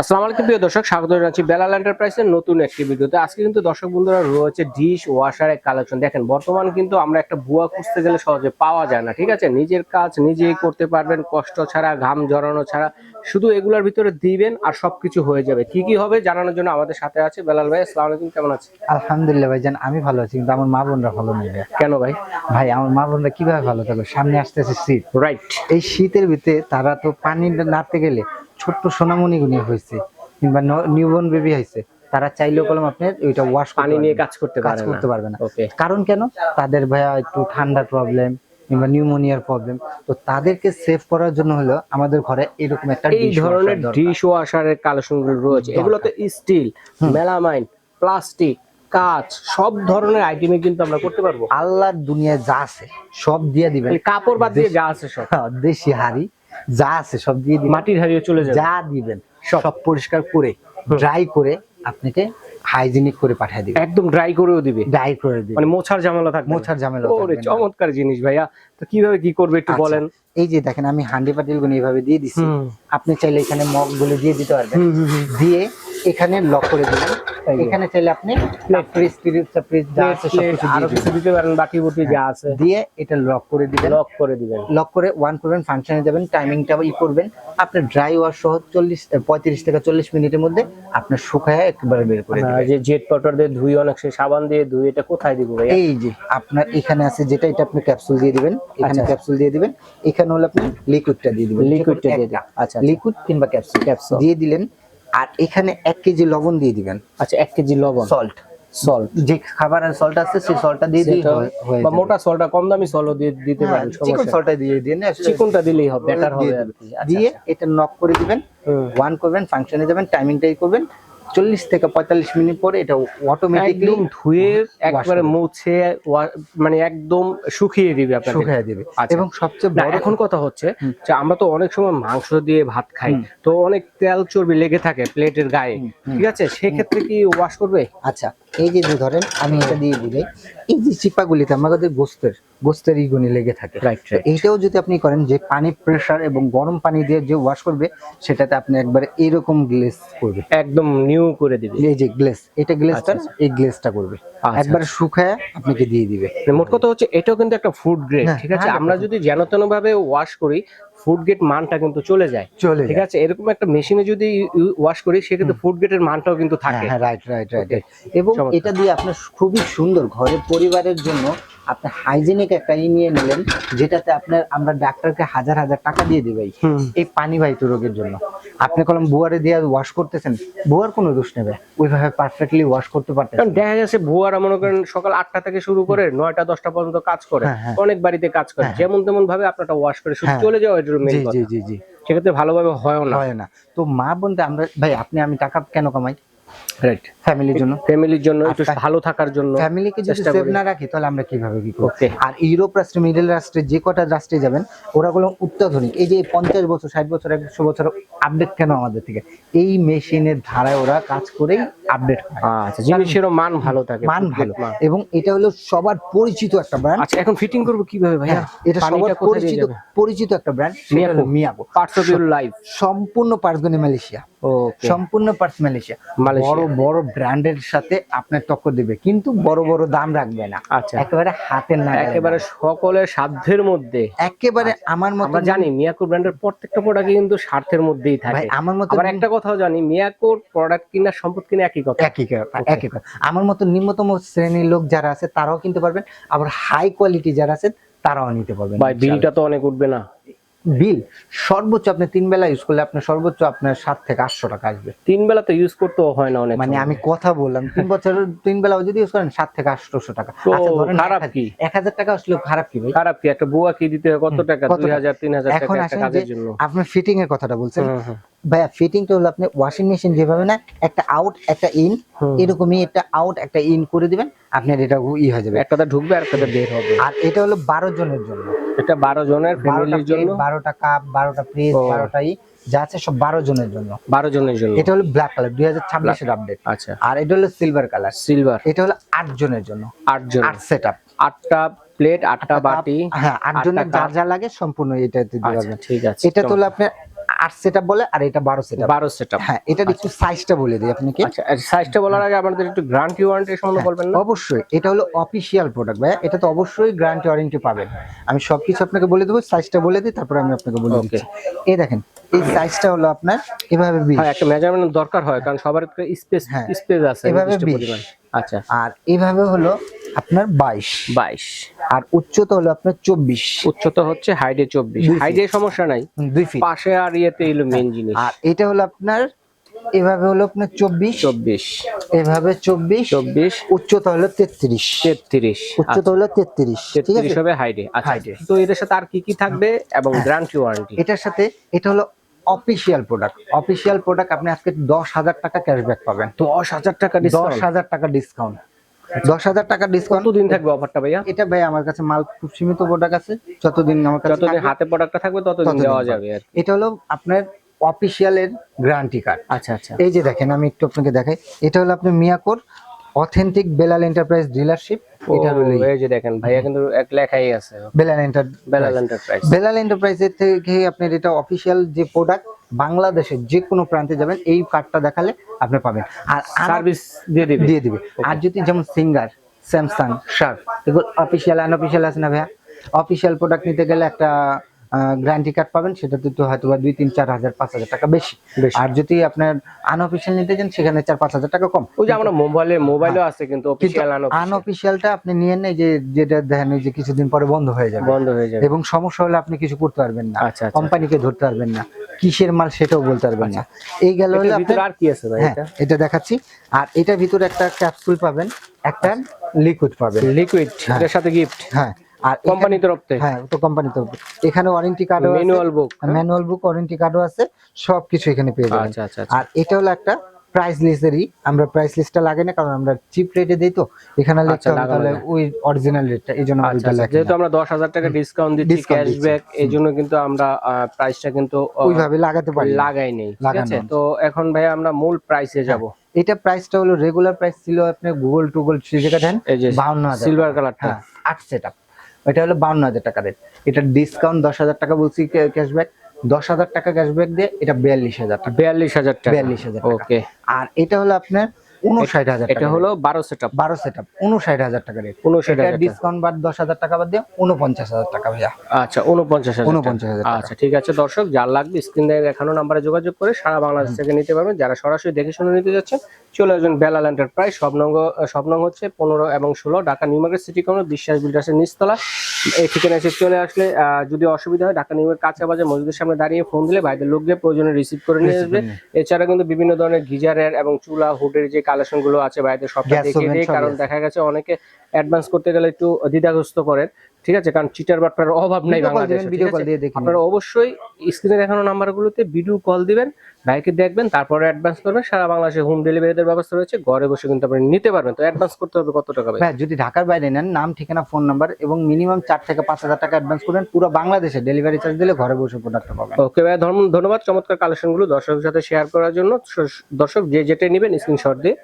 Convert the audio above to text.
আসসালামু আলাইকুম প্রিয় দর্শক স্বাগত জানাচ্ছি বেলাল এন্টারপ্রাইজের নতুন একটি ভিডিওতে। আজকে কিন্তু দর্শক বন্ধুরা রয়েছে ডিশ ওয়াশার এক কালেকশন দেখেন বর্তমান কিন্তু আমরা একটা বুয়া খুঁজতে গেলে সহজে পাওয়া যায় না ঠিক আছে? নিজের কাজ নিজেই করতে পারবেন কষ্ট ছাড়া ঘাম জড়ানো ছাড়া। শুধু এগুলোর ভিতরে দিবেন আর সবকিছু হয়ে যাবে। কি কি হবে জানানোর জন্য আমাদের সাথে আছে বেলাল ভাই। আসসালামু আলাইকুম কেমন আছে আলহামদুলিল্লাহ ভাইজান আমি ভালো আছি কিন্তু আমার মা বোনরা ভালো নেই কেন ভাই? ভাই আমার মা বোনরা কীভাবে ভালো থাকবে? সামনে আসতেছে শীত। রাইট এই শীতের ভিতরে তারা তো পানি নাড়তে গেলে ছোট্ট সোনামণি গুনি হয়েছে কিংবা নিউবর্ন বেবি হয়েছে তারা চাইলেও কলম আপনার ওইটা ওয়াশ পানি নিয়ে কাজ করতে কাজ করতে পারবে না। কারণ কেন? তাদের ভাইয়া একটু ঠান্ডার প্রবলেম কিংবা নিউমোনিয়ার প্রবলেম তো তাদেরকে সেভ করার জন্য হলো আমাদের ঘরে এরকম একটা এই ধরনের ডিশ ওয়াশারের কালেকশনগুলো রয়েছে। এগুলো তো স্টিল মেলামাইন প্লাস্টিক কাঁচ সব ধরনের আইটেমে কিন্তু আমরা করতে পারব। আল্লাহর দুনিয়ায় যা আছে সব দিয়ে দিবেন। কাপড় বাদ দিয়ে যা আছে সব। দেশি হাড়ি যা আছে সব দিয়ে দিবেন। মাটির হারিয়ে চলে যাবে। যা দিবেন সব পরিষ্কার করে ড্রাই করে আপনাকে হাইজিনিক করে পাঠিয়ে দিবেন। একদম ড্রাই করেও দিবে। ড্রাই করে দিবেন। মানে মোছার ঝামেলা থাকবে মোছার ঝামেলা ওরে চমৎকার জিনিস ভাইয়া। তো কীভাবে কি করবে একটু আচ্ছা, বলেন। এই যে দেখেন আমি হান্ডি পাতিলগুলো এইভাবে দিয়ে দিচ্ছি হুম। আপনি চাইলে এখানে মগগুলো দিয়ে দিতে পারবেন। দিয়ে এখানে লক করে দিবেন। এখানে চাইলে আপনি ফ্রিজ ফ্রিজ ফ্রিজ যা আছে সব প্লেট, কিছু দিয়ে কিছু দিতে পারেন বাকি বুটি যা আছে। দিয়ে এটা লক করে দিবেন। লক করে দিবেন। লক করে ওয়ান করবেন ফাংশনে যাবেন টাইমিংটা ই করবেন। আপনার ড্রাই ওয়াশ সহ চল্লিশ পঁয়ত্রিশ থেকে চল্লিশ মিনিটের মধ্যে আপনার শুকায় একবারে বের করে দিবেন। যে জেট পাউডার দিয়ে ধুই অনেক সাবান দিয়ে ধুই এটা কোথায় দিব ভাইয়া? এই যে আপনার এখানে আছে যেটা এটা আপনি ক্যাপসুল দিয়ে দিবেন। এখানে আচ্ছা। ক্যাপসুল দিয়ে দিবেন। এখানে হলো আপনি লিকুইডটা দিয়ে দিবেন। লিকুইডটা দিয়ে আচ্ছা আচ্ছা। লিকুইড কিংবা ক্যাপসুল Capsule। দিয়ে দিলেন আর এখানে এক কেজি লবণ দিয়ে দিবেন। আচ্ছা এক কেজি লবণ। সল্ট সল্ট যে খাবারের সল্ট আছে সেই সল্টটা দিয়ে বা মোটা কম দামি দিয়ে দিতে হ্যাঁ, পারেন চিকন সল্টটা দিয়ে দিন চিকনটা দিলেই হবে বেটার হবে দিয়ে আচ্ছা, দিয়ে আচ্ছা। এটা নক করে দিবেন ওয়ান করবেন ফাংশনে যাবেন টাইমিংটাই করবেন। চল্লিশ থেকে পঁয়তাল্লিশ মিনিট পরে এটা অটোমেটিকলি ধুয়ে একবারে মুছে মানে একদম শুকিয়ে দিবে আপনাকে শুকিয়ে দিবে। আচ্ছা। এবং সবচেয়ে বড় এখন কথা হচ্ছে যে আমরা তো অনেক সময় মাংস দিয়ে ভাত খাই তো অনেক তেল চর্বি লেগে থাকে প্লেটের গায়ে। ঠিক আছে? সেক্ষেত্রে কি ওয়াশ করবে? আচ্ছা এই যে ধরেন আমি এটা দিয়ে দিলে এই যে চিপাগুলিতে আমাদের গোস্তের গোস্তের ইগুনি লেগে থাকে। Right. এইটাও যদি আপনি করেন যে পানি প্রেসার এবং গরম পানি দিয়ে যে ওয়াশ করবে সেটাতে আপনি একবার এরকম গ্লেস করবে। একদম নিউ করে দিবে। এই যে গ্লেস এটা গ্লেসটা আচ্ছা, এই গ্লেসটা করবে। আচ্ছা, একবারে শুকায় আপনাকে দিয়ে দিবে। মানে মোট কথা হচ্ছে এটাও কিন্তু একটা ফুড গ্রেড হ্যাঁ, ঠিক আছে? আমরা যদি যেন তেন ভাবে ওয়াশ করি ফুড গ্রেড মানটা কিন্তু চলে যায়। চলে ঠিক আছে? এরকম একটা মেশিনে যদি ওয়াশ করি সেক্ষেত্রে ফুড গ্রেডের মানটাও কিন্তু থাকে। হ্যাঁ রাইট রাইট রাইট এবং এটা দিয়ে আপনার খুবই সুন্দর ঘরে পরিবারের জন্য আপনি হাইজেনিক একটা ই নিয়ে নিলেন যেটাতে আপনার আমরা ডাক্তারকে হাজার হাজার টাকা দিয়ে দিই। এই পানিবাহিত রোগের জন্য। আপনি কলম বুয়ারে দিয়ে ওয়াশ করতেছেন বুয়ার কোনো দোষ নেবে ওইভাবে পারফেক্টলি ওয়াশ করতে পারতেছেন। কারণ দেখা যাচ্ছে ভুয়ারা মনে করেন সকাল আটটা থেকে শুরু করে নয়টা দশটা পর্যন্ত কাজ করে হ্যাঁ, হ্যাঁ। অনেক বাড়িতে কাজ করে। হ্যাঁ। যেমন তেমন ভাবে আপনারটা ওয়াশ করে শুধু হ্যাঁ। চলে যাওয়া এটার মেন জি জি জি জি। সেক্ষেত্রে ভালোভাবে হয়ও না। হয় না। তো মা বলতে আমরা ভাই আপনি আমি টাকা কেন কামাই? রাইট ফ্যামিলির জন্য। ফ্যামিলির জন্য একটু ভালো থাকার জন্য ফ্যামিলিকে যদি সেভ না রাখি তাহলে আমরা কীভাবে কি করব? আর ইউরোপ রাষ্ট্রে মিডল রাষ্ট্রে যে কটা রাষ্ট্রে যাবেন ওরা গুলো অত্যাধুনিক এই যে পঞ্চাশ বছর ষাট বছর একশো বছর আপডেট কেন আমাদের থেকে? এই মেশিনের ধারায় ওরা কাজ করেই আপডেট হয়। আচ্ছা জিনিসেরও মান ভালো থাকে মান ভালো। এবং এটা হলো সবার পরিচিত একটা ব্র্যান্ড আচ্ছা এখন ফিটিং করব কীভাবে ভাইয়া? এটা সবার পরিচিত পরিচিত একটা brand parts of your life সম্পূর্ণ পার্সগনি মালয়েশিয়া। ওকে সম্পূর্ণ পার্টস মালয়েশিয়া। বড় বড় ব্র্যান্ডের সাথে আপনার টক্কর দিবে কিন্তু বড় বড় দাম রাখবে না। আচ্ছা। একেবারে হাতের না। একেবারে সকলের সাধ্যের মধ্যে। একেবারে আমার মতো আমরা জানি মিয়াকো ব্র্যান্ডের প্রত্যেকটা প্রোডাক্ট কিন্তু স্বার্থের মধ্যেই থাকে। আমার মতো আবার একটা কথাও জানি মিয়াকোর প্রোডাক্ট কিনা সম্পদ কিনা একই কথা। একই কথা একই কথা। আমার মতো নিম্নতম শ্রেণির লোক যারা আছে তারাও কিনতে পারবেন। আবার হাই কোয়ালিটি যারা আছে তারাও নিতে পারবেন। ভাই বিলটা তো অনেক উঠবে না। বিল সর্বোচ্চ আপনি তিন বেলা ইউজ করলে আপনার সর্বোচ্চ আপনার সাত থেকে আটশো টাকা আসবে। তিন বেলা তো ইউজ করতেও হয় না অনেক মানে আমি কথা বললাম তিন বছরের তিন বেলা যদি ইউজ করেন সাত থেকে আটশোশো টাকা। আচ্ছা খারাপ কি? এক হাজার টাকা আসলে খারাপ কি ভাই? খারাপ কি? একটা বুয়া কি দিতে হয়? কত টাকা? দুই হাজার তিন হাজার এখন একটা আসেন যে আপনি ফিটিং এর কথাটা বলছেন। ভাইয়া ফিটিংটা হলো আপনি ওয়াশিং মেশিন যেভাবে না একটা আউট একটা ইন এরকমই একটা আউট একটা ইন করে দিবেন আপনার এটা ই হয়ে যাবে। একটাতে ঢুকবে আর একটাতে বের হবে। আর এটা হলো বারো জনের জন্য। এটা বারো জনের ফ্যামিলির জন্য? বারোটা কাপ বারোটা প্লেট ও। বারোটা ই যা আছে সব বারো জনের জন্য। বারো জনের জন্য? এটা হলো ব্ল্যাক কালার দুই হাজার ছাব্বিশের আপডেট আচ্ছা। আর এটা হলো সিলভার কালার সিলভার এটা হলো আট জনের জন্য। আট জন আট সেট আপ আটটা প্লেট আটটা বাটি হ্যাঁ আট জনের যা যা লাগে সম্পূর্ণ এটাতে দিয়ে আচ্ছা ঠিক আছে এটা তো হলো আপনার আট সেট বলে আর এটা বারো সেট বারো সেট হ্যাঁ এটার একটু সাইজটা বলে দিই আপনাকে। আচ্ছা সাইজটা বলার আগে আমাদের একটু গ্যারান্টি ওয়ারেন্টি সম্বন্ধে বলবেন অবশ্যই। এটা হলো অফিসিয়াল প্রোডাক্ট ভাইয়া। এটা তো অবশ্যই গ্যারান্টি ওয়ারেন্টি পাবেন। আমি সবকিছু আপনাকে বলে দেবো সাইজটা বলে দিই তারপরে আমি আপনাকে বলে. দিচ্ছি। এই দেখেন এই সাইজটা হলো আপনার এভাবে বিশ। হ্যাঁ একটা মেজারমেন্ট দরকার হয় কারণ সবার স্পেস হ্যাঁ। স্পেস আছে এভাবে নির্দিষ্ট 20 পরিমাণ। আচ্ছা। আর এভাবে হলো আপনার বাইশ। বাইশ। আর উচ্চতা হলো আপনার চব্বিশ। উচ্চতা হচ্ছে হাইডে চব্বিশ। হাইডে সমস্যা নাই। দুই ফিট পাশে আর ইয়েতে এলো মেন জিনিস। আর এটা হলো আপনার এভাবে হলো আপনার চব্বিশ। চব্বিশ। এভাবে চব্বিশ। চব্বিশ। উচ্চতা হলো তেত্রিশ। তেত্রিশ। উচ্চতা হলো তেত্রিশ ঠিক আছে? তেত্রিশ হবে হাইডে আচ্ছা। এ। তো এটার সাথে আর কি কি থাকবে এবং গ্যারান্টি ওয়ারেন্টি এটার সাথে এটা হলো অফিসিয়াল প্রোডাক্ট অফিসিয়াল প্রোডাক্ট আপনি আজকে দশ হাজার টাকা ক্যাশব্যাক পাবেন। দশ হাজার টাকা দশ হাজার টাকা ডিসকাউন্ট দশ হাজার টাকা ডিসকাউন্ট দিন থাকবে অফারটা ভাইয়া? এটা ভাই আমার কাছে মাল খুব সীমিত প্রোডাক্ট আছে। যতদিন আমার কাছে যতদিন হাতে প্রোডাক্টটা থাকবে ততদিন দেওয়া যাবে আর এটা হলো আপনার অফিসিয়ালের গ্যারান্টি কার্ড আচ্ছা আচ্ছা। এই যে দেখেন আমি একটু আপনাকে দেখাই। এটা হলো আপনার মিয়াকোর অথেন্টিক বেলাল এন্টারপ্রাইজ ডিলারশিপ এই যে দেখেন ভাইয়া কিন্তু এক লেখাই আছে। বেলাল এন্টার বেলাল এন্টারপ্রাইজ বেলাল এন্টারপ্রাইজের থেকে আপনার এটা যে প্রোডাক্ট বাংলাদেশের যে কোনো প্রান্তে যাবেন এই কার্ডটা দেখালে আপনি পাবেন। আর সার্ভিস দিয়ে দিবে। দিয়ে দিবে। আর যদি যেমন সিঙ্গার স্যামসাং শার্প এগুলো অফিসিয়াল আনঅফিসিয়াল আছে না ভাইয়া? অফিসিয়াল প্রোডাক্ট নিতে গেলে একটা গ্যারান্টি কার্ড পাবেন সেটাতে তো হয়তো বা দুই তিন চার হাজার পাঁচ হাজার টাকা বেশি। আর যদি আপনার আনঅফিসিয়াল নিতে চান সেখানে চার পাঁচ হাজার টাকা কম। ওই যে আমরা মোবাইলে মোবাইলও আছে কিন্তু অফিসিয়াল আনঅফিসিয়ালটা আপনি নিয়ে নেই যে যেটা দেখেন যে কিছুদিন পরে বন্ধ হয়ে যাবে। বন্ধ হয়ে যাবে। এবং সমস্যা হলে আপনি কিছু করতে পারবেন না। আচ্ছা আচ্ছা কোম্পানিকে ধরতে পারবেন না। কিসের মাল সেটাও বলতে পারবেন না। এই গেল হলো ভিতরে আপনার আর কি আছে ভাই হ্যাঁ এটা? এটা দেখাচ্ছি। আর এটার ভিতরে একটা ক্যাপসুল পাবেন একটা লিকুইড পাবেন। লিকুইড এটার সাথে গিফট হ্যাঁ। আর কোম্পানি তরফ থেকে? হ্যাঁ তো কোম্পানি তরফ এখানে ওয়ারেন্টি কার্ডও manual book manual book warranty কার্ডও আছে। সবকিছু এখানে পেয়ে যাবেন। আচ্ছা আচ্ছা আচ্ছা। আর এটা হলো একটা প্রাইস লিস্টেরই আমরা প্রাইস লিস্টটা লাগাই না কারণ আমরা চিপ রেটে দিই তো। এখানে লিখতে আচ্ছা, তাহলে ওই অরিজিনাল রেটটা এই জন্য ওইটা আচ্ছা, যেহেতু আমরা দশ হাজার টাকা ডিসকাউন্ট দিচ্ছি। ক্যাশব্যাক এই জন্য কিন্তু আমরা প্রাইসটা কিন্তু ওইভাবে লাগাতে পারি। লাগাই নেই। ঠিক আছে। তো এখন ভাই আমরা মূল প্রাইসে যাব। এটা প্রাইসটা হলো রেগুলার প্রাইস ছিল আপনি গুগল টুগল দেন এই যে বাউন্ন হাজার। সিলভার কালারটা হ্যাঁ আট সেট আপ এটা হলো বাউন্ন হাজার টাকা রেট এটা ডিসকাউন্ট দশ হাজার টাকা বলছি ক্যাশব্যাক দশ হাজার টাকা ক্যাশব্যাক দিয়ে এটা বিয়াল্লিশ হাজার টাকা। বিয়াল্লিশ হাজার বিয়াল্লিশ হাজার ওকে আর এটা হলো আপনার উনষাট হাজার এটা হলো বারো সেট আপ বারো সেট আপ উনষাট হাজার টাকা রেট উনষাট হাজার ডিসকাউন্ট বাদ দশ হাজার টাকা বাদ দিয়ে উনপঞ্চাশ হাজার টাকা ভাইয়া। আচ্ছা উনপঞ্চাশ হাজার উনপঞ্চাশ হাজার আচ্ছা ঠিক আছে দর্শক যার লাগবে স্ক্রিনে দেখানো নাম্বারে যোগাযোগ করে সারা বাংলাদেশ থেকে নিতে পারবেন। যারা সরাসরি দেখে শুনে নিতে যাচ্ছেন চলে আসবেন বেলাল এন্টারপ্রাইজ স্বপ্নঙ্গ স্বপ্নঙ্গ হচ্ছে পনেরো এবং ষোলো Dhaka new market city corner Biswas বিল্ডার্সের নিচতলা। এই ঠিকানা এসে চলে আসলে আহ, যদি অসুবিধা হয় ঢাকা নিউ মার্কেট কাঁচা বাজার মসজিদের সামনে দাঁড়িয়ে ফোন দিলে ভাইদের লোক গিয়ে প্রয়োজনে রিসিভ করে নিয়ে আসবে। এছাড়া কিন্তু বিভিন্ন ধরনের গিজারের এবং চুলা হুডের যে কালেকশনগুলো আছে বাড়িতে সবটা দেখিয়ে দিই কারণ দেখা গেছে অনেকে অ্যাডভান্স করতে গেলে একটু দ্বিধাগ্রস্ত করেন। ঠিক আছে? কারণ চিটার বাটপার অভাব নাই বাংলাদেশে ভিডিও কল দিয়ে দেখে নিন। আপনারা অবশ্যই স্ক্রিনে দেখানো নাম্বারগুলোতে ভিডিও কল দিবেন ভাইকে দেখবেন তারপরে অ্যাডভান্স করবেন সারা বাংলাদেশে হোম ডেলিভারিদের ব্যবস্থা রয়েছে ঘরে বসে কিন্তু আপনি নিতে পারবেন। তো অ্যাডভান্স করতে হবে কত টাকা ভাই? হ্যাঁ যদি ঢাকার বাইরে নেন নাম ঠিকানা ফোন নাম্বার এবং মিনিমাম চার থেকে পাঁচ হাজার টাকা অ্যাডভান্স করবেন পুরো বাংলাদেশে ডেলিভারি চার্জ দিলে ঘরে বসে প্রোডাক্টটা পাবেন। ওকে ভাই ধন্যবাদ চমৎকার কালেকশনগুলো দর্শকের সাথে শেয়ার করার জন্য। দর্শক যে যেটা নেবেন স্ক্রিনশট দিয়ে